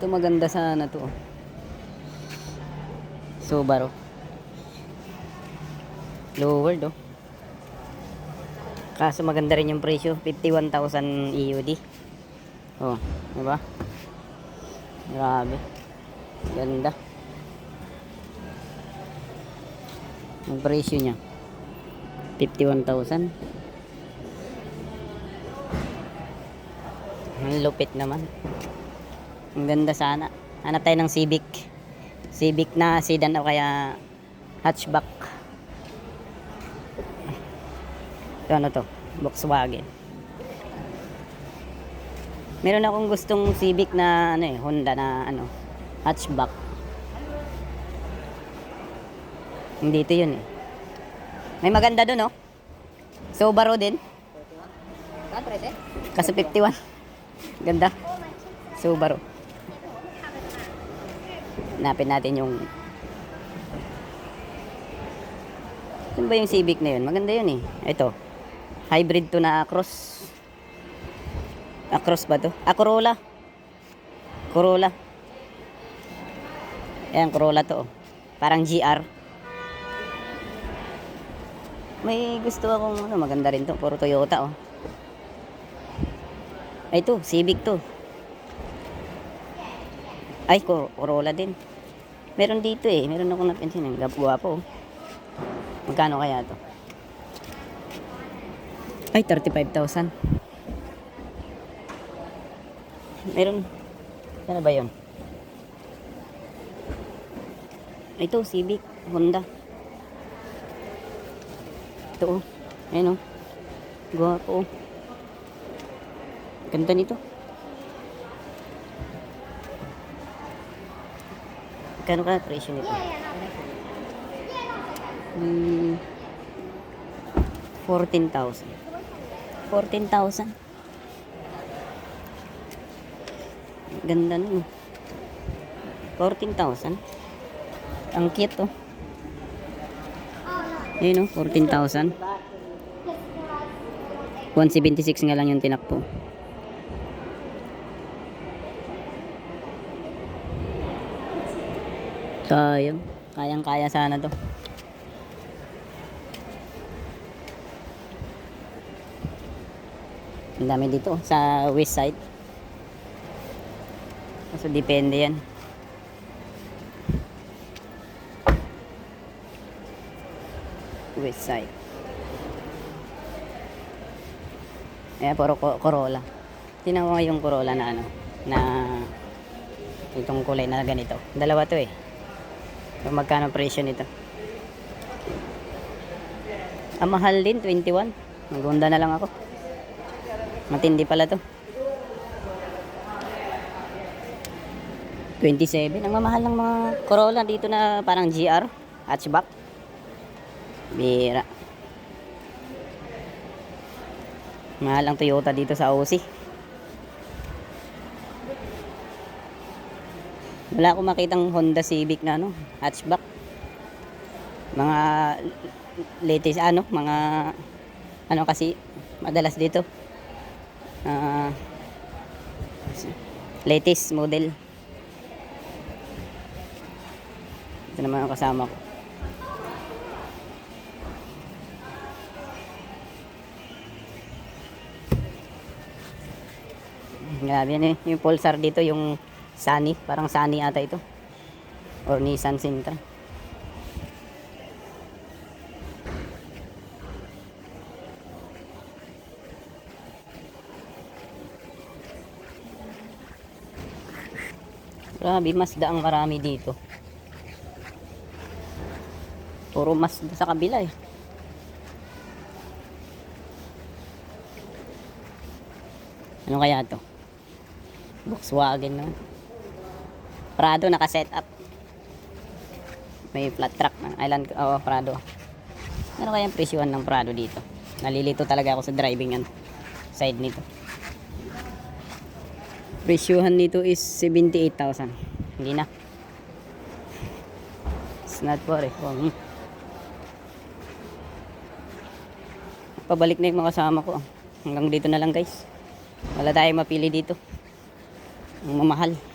Ito maganda sana to. Subaru. Lower do. Kaso maganda rin yung presyo, 51,000 EUD. Oh, di ba? Grabe. Ganda. Ang presyo niya. 51,000. Ang lupit naman. Ang ganda sana. Hanap tayo ng Civic. Civic na sedan o kaya hatchback. Ito ano to? Volkswagen. Meron akong gustong Civic na ano eh, Honda na ano, hatchback. Hindi ito yun eh. May maganda doon oh. Subaru din. Kaso 51. Ganda. Subaru. Hanapin natin yung Saan ba yung Civic na yun? Maganda yun eh. Ito. Hybrid to na Acros. Acros ba to? Ah, Corolla. Corolla. Ayan, Corolla to. Parang GR. May gusto akong ano, maganda rin to. Puro Toyota oh. Ay to, Civic to. Ay, Cor- Corolla din. Meron dito eh. Meron akong napansin. Ang gwapo. Magkano kaya to? Ay, 35,000. Meron. Ano ba yun? Ito, Civic, Honda. Ito oh. Ayan oh. Gwapo. Ganda nito. Kano ka presyo nito? Hmm, 14,000. 14,000. Ganda nun. 14,000. Ang cute oh. Ayun oh, 14,000. 176 nga lang yung tinakpo. Kaya. Kayang-kaya sana to. Ang dami dito sa west side. So depende yan. West side. Ayan, puro Corolla. Nga yung Corolla na ano, na itong kulay na ganito. Dalawa to eh. Kung magkano presyo nito. Ang mahal din, 21. Magunda na lang ako. Matindi pala to. 27. Ang mamahal ng mga Corolla dito na parang GR. Hatchback. Bira. Mahal ang Toyota dito sa OC. Wala akong makitang Honda Civic na ano, hatchback. Mga latest ano, mga ano kasi madalas dito. Ah, latest model. Ito naman ang kasama ko. Grabe yan eh. Yung Pulsar dito, yung Sunny. Parang Sunny ata ito. Or Nissan Sentra. Grabe, Mazda ang marami dito. Puro Mazda sa kabila eh. Ano kaya to? Volkswagen naman. Prado naka-set up. May flat track ng Island, oh, Prado. Ano kaya ang presyuhan ng Prado dito? Nalilito talaga ako sa driving ano, side nito. Presyuhan nito is 78,000. Hindi na. It's not for it. Oh, hmm. Pabalik na yung mga kasama ko. Hanggang dito na lang guys. Wala tayong mapili dito. Ang mamahal.